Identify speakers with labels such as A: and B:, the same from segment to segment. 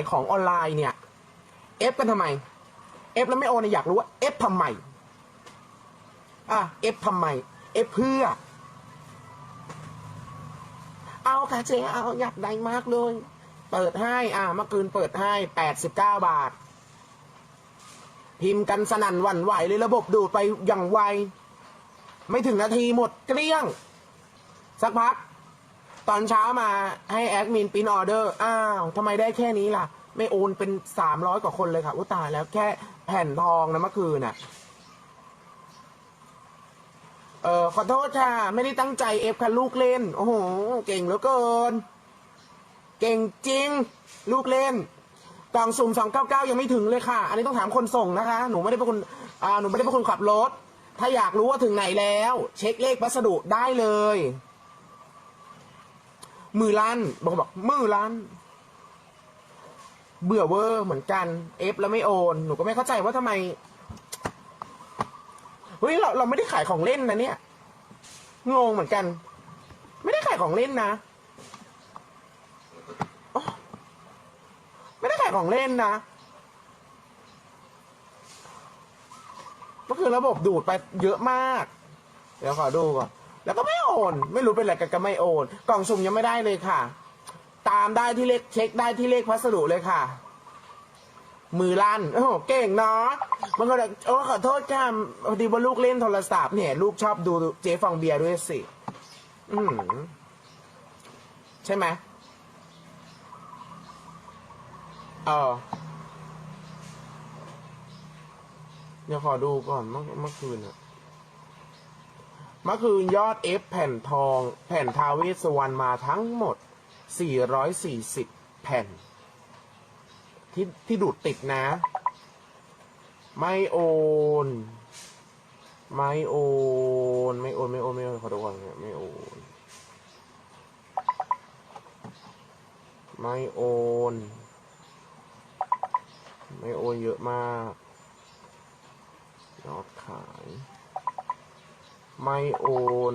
A: ายของออนไลน์เนี่ยเอฟกันทำไมเอฟแล้วไม่โอนเนี่ยอยากรู้ว่าเอฟทำไมอะเอฟทำไมเอฟเพื่อ เอาค่ะเจ๊เอาอยากได้มากเลย เปิดให้ อ่าเมื่อคืนเปิดให้แปดสิบเก้าบาท พิมพ์กันสนั่นหวั่นไหวเลยระบบดูดไปอย่างไว ไม่ถึงนาทีหมดเกลี้ยง สักพัก ตอนเช้ามาให้แอดมินปิ้นออเดอร์ อ้าวทำไมได้แค่นี้ล่ะ ไม่โอนเป็นสามร้อยกว่าคนเลยค่ะอุยตายแล้วแค่แผ่นทองนะเมื่อคืนน่ะ เออขอโทษค่ะ ไม่ได้ตั้งใจเอฟค่ะลูกเล่น โอ้โห เก่งเหลือเกิน เก่งจริง ลูกเล่นกล่องสุ่มสองเก้าเก้ายังไม่ถึงเลยค่ะ อันนี้ต้องถามคนส่งนะคะ หนูไม่ได้เป็นคนอ่าหนูไม่ได้เป็นคนขับรถ ถ้าอยากรู้ว่าถึงไหนแล้ว เช็คเลขพัสดุได้เลย มือลั่นบอกบอกมือลั่น เบื่อเวอร์เหมือนกัน เอฟแล้วไม่โอน หนูก็ไม่เข้าใจว่าทำไม เฮ้ยเราเราไม่ได้ขายของเล่นนะเนี่ย งงเหมือนกัน ไม่ได้ขายของเล่นนะอ๋อไม่ได้ขายของเล่นนะ ก็คือระบบดูดไปเยอะมาก เดี๋ยวขอดูก่อน แล้วก็ไม่โอน ไม่รู้เป็นอะไรกันก็ไม่โอน กล่องสุ่มยังไม่ได้เลยค่ะ ตามได้ที่เลขเช็คได้ที่เลขพัสดุเลยค่ะ มือลั่นโอ้โหเก่งเนาะมันก็เลยโอ้ขอโทษค่ะพอดีว่าลูกเล่นโทรศัพท์เนี่ยลูกชอบดูเจ๊ฟองเบียร์ด้วยสิ อือหือใช่ไหมเออเดี๋ยวขอดูก่อนเมื่อเมื่อคืนอะเมื่อคืนยอดเอฟแผ่นทอง แผ่นทาเวสสวรรณมาทั้งหมด 440 แผ่น ที่ที่ดูดติดนะ ไม่โอน ไม่โอน ไม่โอน ไม่โอน ไม่โอน ขอดูก่อนเนี่ยไม่โอน ไม่โอน ไม่โอนเยอะมากยอดขาย ไม่โอน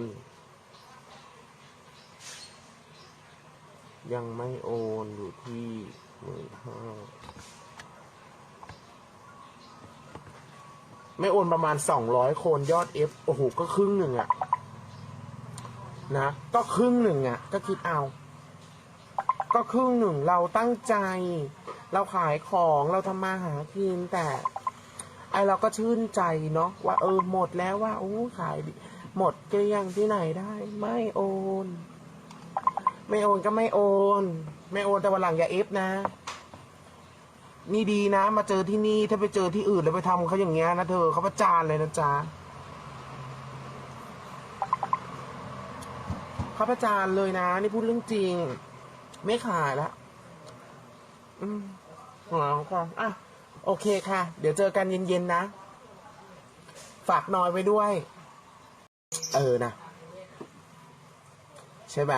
A: ยังไม่โอนอยู่ที่หมื่นห้าไม่โอนประมาณสองร้อยคนยอดเอฟโอ้โหก็ครึ่งหนึ่งอะนะ ก็ครึ่งหนึ่งอะก็คิดเอา ก็ครึ่งหนึ่งเราตั้งใจ เราขายของเราทำมาหากินแต่ ไอเราก็ชื่นใจเนาะว่าเออหมดแล้วว่าโอ้ขายหมดเกลี้ยงที่ไหนได้ ไม่โอน ไม่โอนก็ไม่โอน ไม่โอนแต่วันหลังอย่าเอฟนะ นี่ดีนะ มาเจอที่นี่ถ้าไปเจอที่อื่นแล้วไปทำเขาอย่างเงี้ยนะเธอเขาประจานเลยนะจ๊ะเขาประจานเลยนะ นี่พูดเรื่องจริง ไม่ขายละอืมหัวของอะ โอเคค่ะ เดี๋ยวเจอกันเย็นๆนะ ฝากนอยไว้ด้วย เออนะ ใช่ไหม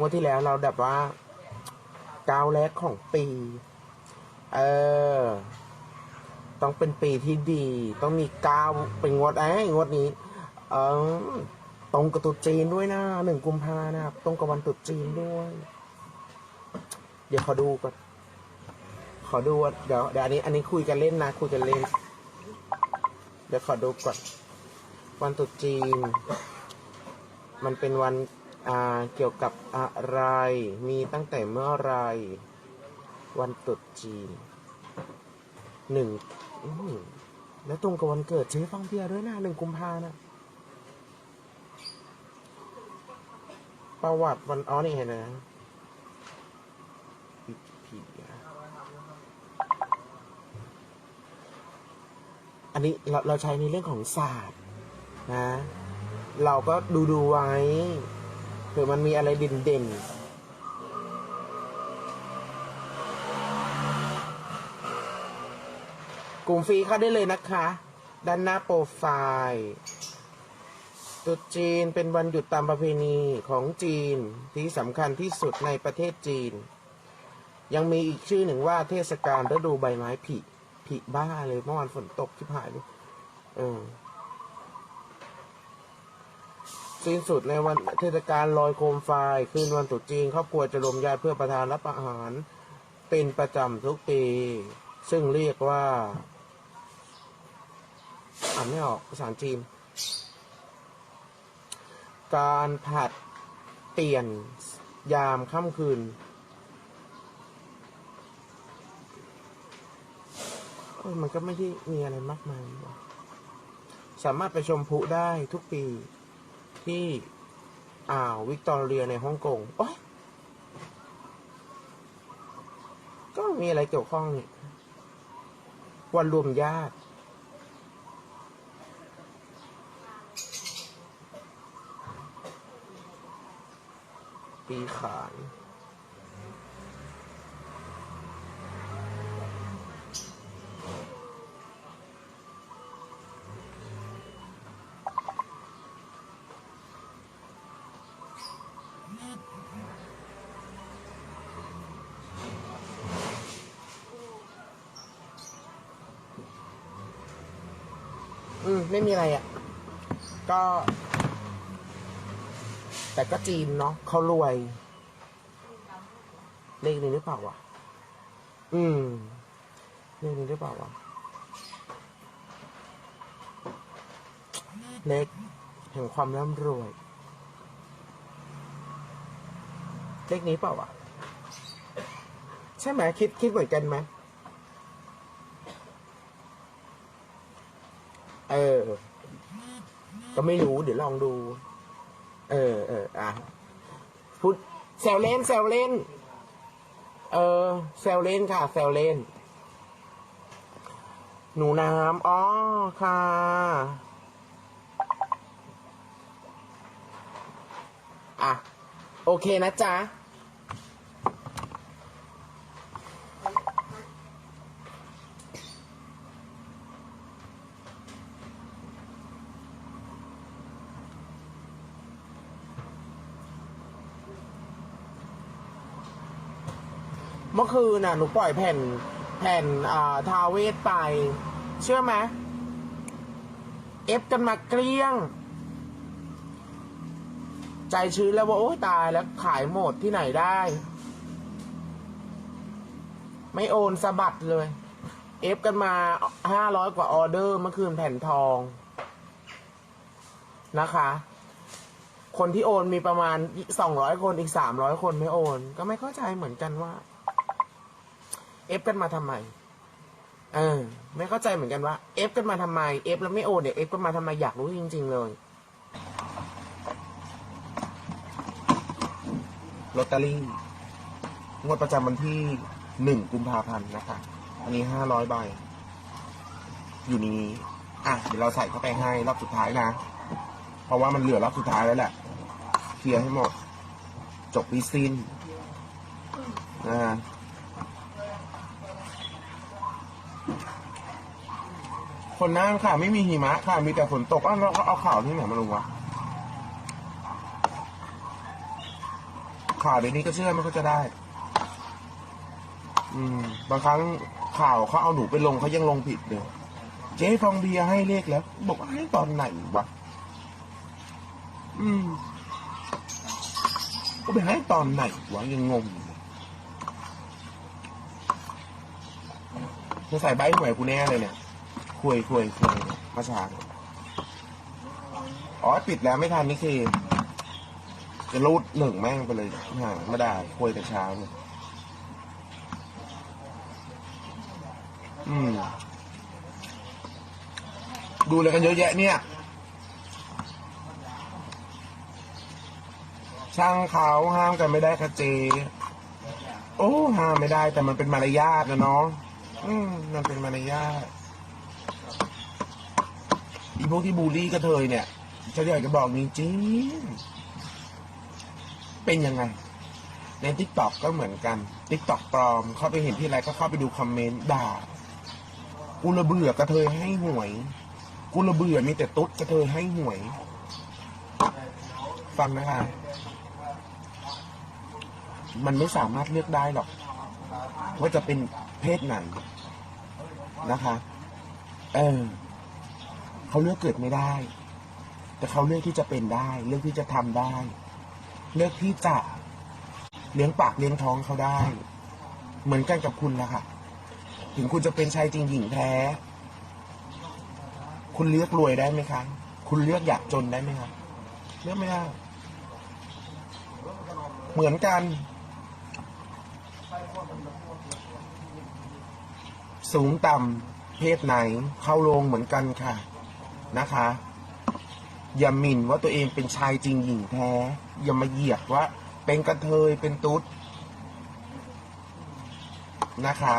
A: งวดที่แล้วเราแบบว่าก้าวแรกของปี เออ ต้องเป็นปีที่ดี ต้องมีก้าวเป็นงวดไอ้งวดนี้ เออตรงกับตรุษจีนด้วยนะหนึ่งกุมภานะครับ ตรงกับวันตรุษจีนด้วย เดี๋ยวขอดูก่อนขอดูว่าเดี๋ยวเดี๋ยวอันนี้อันนี้คุยกันเล่นนะ คุยกันเล่น เดี๋ยวขอดูก่อน วันตรุษจีน มันเป็นวัน เกี่ยวกับอะไร มีตั้งแต่เมื่อไร วันตรุษจีนหนึ่งแล้วตรงกับวันเกิดเจ๊ฟังเบียด้วยนะหนึ่งกุมภานะประวัติวันอ๋อนี่เห็นนะวิกิพีอันนี้เราเราใช้ในเรื่องของศาสตร์นะ เราก็ดูดูไว้ เผื่อมันมีอะไรเด่นเด่นๆกลุ่มฟรีเข้าได้เลยนะคะ ด้านหน้าโปรไฟล์ตุจีนเป็นวันหยุดตามประเพณีของจีนที่สำคัญที่สุดในประเทศจีน ยังมีอีกชื่อหนึ่งว่าเทศกาลฤดูใบไม้ผลิผลิบ้าเลยเมื่อวานฝนตกที่ผ่านเลยเออ สิ้นสุดในวันเทศกาลลอยโคมไฟคืนวันตรุษจีนครอบครัวจะรวมญาติเพื่อประทานรับอาหาร เป็นประจำทุกปี ซึ่งเรียกว่าอ่านไม่ออกภาษาจีน การผัดเปลี่ยนยามค่ำคืนมันก็ไม่ได้มีอะไรมากมาย สามารถไปชมพุได้ทุกปี ที่อ่าววิกตอเรียในฮ่องกงโอ๊ยก็ม่มีอะไรเกี่ยวข้องนี่วันรวมญาติปีขาน อืม ไม่มีอะไรอะ ก็ แต่ก็จีนเนาะเขารวย เลขนี้หรือเปล่าวะอืม เลขนี้หรือเปล่าวะเลขแห่งความร่ำรวย เลขนี้เปล่าวะใช่ไหมคิดคิดเหมือนกันไหมเออ ก็ไม่รู้ เดี๋ยวลองดู เออเอออะพูดแซวเล่นแซวเล่น เออแซวเล่นค่ะแซวเล่น หนูน้ำอ๋อค่ะ อะ โอเคนะจ๊ะ คืนน่ะหนูปล่อยแผ่นแผ่นอ่าทาเวทไป เชื่อไหมเอฟกันมาเกลี้ยง ใจชื้นแล้วว่าโอ้ยตายแล้วขายหมดที่ไหนได้ ไม่โอนสะบัดเลย เอฟกันมาห้าร้อยกว่าออเดอร์เมื่อคืนแผ่นทองนะคะ คนที่โอนมีประมาณสองร้อยคนอีกสามร้อยคนไม่โอน ก็ไม่เข้าใจเหมือนกันว่า เอฟกันมาทำไม เออ ไม่เข้าใจเหมือนกันว่าเอฟกันมาทำไมเอฟแล้วไม่โอนเนี่ยเอฟกันมาทำไมอยากรู้จริง ๆ เลยลอตเตอรี่งวดประจำวันที่หนึ่งกุมภาพันธ์นะคะ อันนี้ห้าร้อยใบ อยู่นี้ อะ เดี๋ยวเราใส่เข้าไปให้รอบสุดท้ายนะ เพราะว่ามันเหลือรอบสุดท้ายแล้วแหละ เคลียร์ให้หมด จบวิซินนะฮะ คนนั่งค่ะ ไม่มีหิมะค่ะ มีแต่ฝนตกอ้าวแล้วเขาเอาข่าวที่ไหนมาลงวะข่าวเดี๋ยวนี้ก็เชื่อไม่เขาจะได้ อืม บางครั้งข่าวเขาเอาหนูไปลงเขายังลงผิดเลยเจ๊ฟองเบียให้เลขแล้ว บอกว่าให้ตอนไหนวะอืมก็ไปให้ตอนไหนวะยังงงจะใส่ใบหวยกูแน่เลยเนี่ย คุยคุยคุยมาช้าอ๋อปิดแล้วไม่ทันนี่คือจะรูดหนึ่งแม่งไปเลยห่างไม่ได้คุยแต่เช้าเลยอืม ดูเลยกันเยอะแยะเนี่ย ช่างเขาห้ามกันไม่ได้ค่ะเจ โอ้ห้ามไม่ได้แต่มันเป็นมารยาทนะเนาะอืมมันเป็นมารยาท อีพวกที่บูลลี่กระเทยเนี่ยฉันอยากจะบอกจริงๆเป็นยังไง ในทิกตอกก็เหมือนกันทิกตอกปลอม เข้าไปเห็นที่ไรก็เข้าไปดูคอมเมนต์ด่า กูระเบื่อกระเทยให้หวย กูระเบื่อมีแต่ตุ๊ดกระเทยให้หวย ฟังนะคะ มันไม่สามารถเลือกได้หรอก ว่าจะเป็นเพศไหนนะคะ เออ เขาเลือกเกิดไม่ได้ แต่เขาเลือกที่จะเป็นได้ เลือกที่จะทำได้ เลือกที่จะเลี้ยงปากเลี้ยงท้องเขาได้ เหมือนกันกับคุณนะคะถึงคุณจะเป็นชายจริงหญิงแท้ คุณเลือกรวยได้ไหมคะ คุณเลือกอยากจนได้ไหมคะเลือกไม่ได้เหมือนกัน สูงต่ำเพศไหน เข้าโรงเหมือนกันค่ะ นะคะ อย่าหมิ่นว่าตัวเองเป็นชายจริงหญิงแท้ อย่ามาเหยียดว่า เป็นกระเทยเป็นตุ๊ดนะคะ